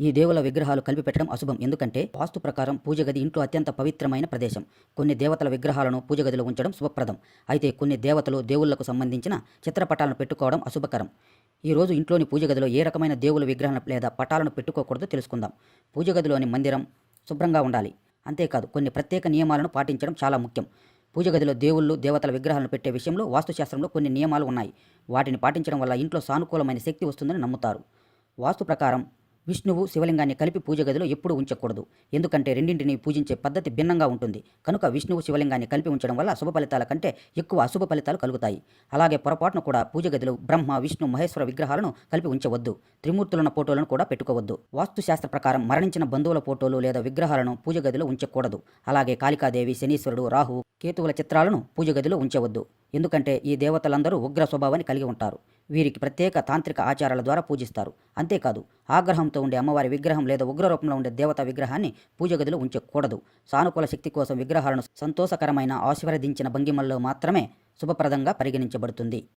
ఈ దేవుల విగ్రహాలు కలిపి పెట్టడం అశుభం. ఎందుకంటే వాస్తు ప్రకారం పూజ గది ఇంట్లో అత్యంత పవిత్రమైన ప్రదేశం. కొన్ని దేవతల విగ్రహాలను పూజ గదిలో ఉంచడం శుభప్రదం. అయితే కొన్ని దేవతలు దేవుళ్ళకు సంబంధించిన చిత్రపటాలను పెట్టుకోవడం అశుభకరం. ఈ రోజు ఇంట్లోని పూజ గదిలో ఏ రకమైన దేవుల విగ్రహాలను లేదా పటాలను పెట్టుకోకూడదో తెలుసుకుందాం. పూజ గదిలోని మందిరం శుభ్రంగా ఉండాలి. అంతేకాదు కొన్ని ప్రత్యేక నియమాలను పాటించడం చాలా ముఖ్యం. పూజ గదిలో దేవుళ్ళు దేవతల విగ్రహాలను పెట్టే విషయంలో వాస్తుశాస్త్రంలో కొన్ని నియమాలు ఉన్నాయి. వాటిని పాటించడం వల్ల ఇంట్లో సానుకూలమైన శక్తి వస్తుందని నమ్ముతారు. వాస్తు ప్రకారం విష్ణువు శివలింగాన్ని కలిపి పూజ గదిలో ఎప్పుడూ ఉంచకూడదు. ఎందుకంటే రెండింటిని పూజించే పద్ధతి భిన్నంగా ఉంటుంది. కనుక విష్ణువు శివలింగాన్ని కలిపి ఉంచడం వల్ల శుభ ఫలితాల కంటే ఎక్కువ అశుభ ఫలితాలు కలుగుతాయి. అలాగే పొరపాటును కూడా పూజ గదిలో బ్రహ్మ విష్ణు మహేశ్వర విగ్రహాలను కలిపి ఉంచవద్దు. త్రిమూర్తులున్న ఫోటోలను కూడా పెట్టుకోవద్దు. వాస్తుశాస్త్ర ప్రకారం మరణించిన బంధువుల ఫోటోలు లేదా విగ్రహాలను పూజ గదిలో ఉంచకూడదు. అలాగే కాళికాదేవి శనీశ్వరుడు రాహు కేతువుల చిత్రాలను పూజ గదిలో ఉంచవద్దు. ఎందుకంటే ఈ దేవతలందరూ ఉగ్ర స్వభావాన్ని కలిగి ఉంటారు. వీరికి ప్రత్యేక తాంత్రిక ఆచారాల ద్వారా పూజిస్తారు. అంతేకాదు ఆగ్రహంతో ఉండే అమ్మవారి విగ్రహం లేదా ఉగ్ర రూపంలో ఉండే దేవత విగ్రహాన్ని పూజ గదిలో ఉంచకూడదు. సానుకూల శక్తి కోసం విగ్రహాలను సంతోషకరమైన ఆశీర్వదించిన భంగిమల్లో మాత్రమే శుభప్రదంగా పరిగణించబడుతుంది.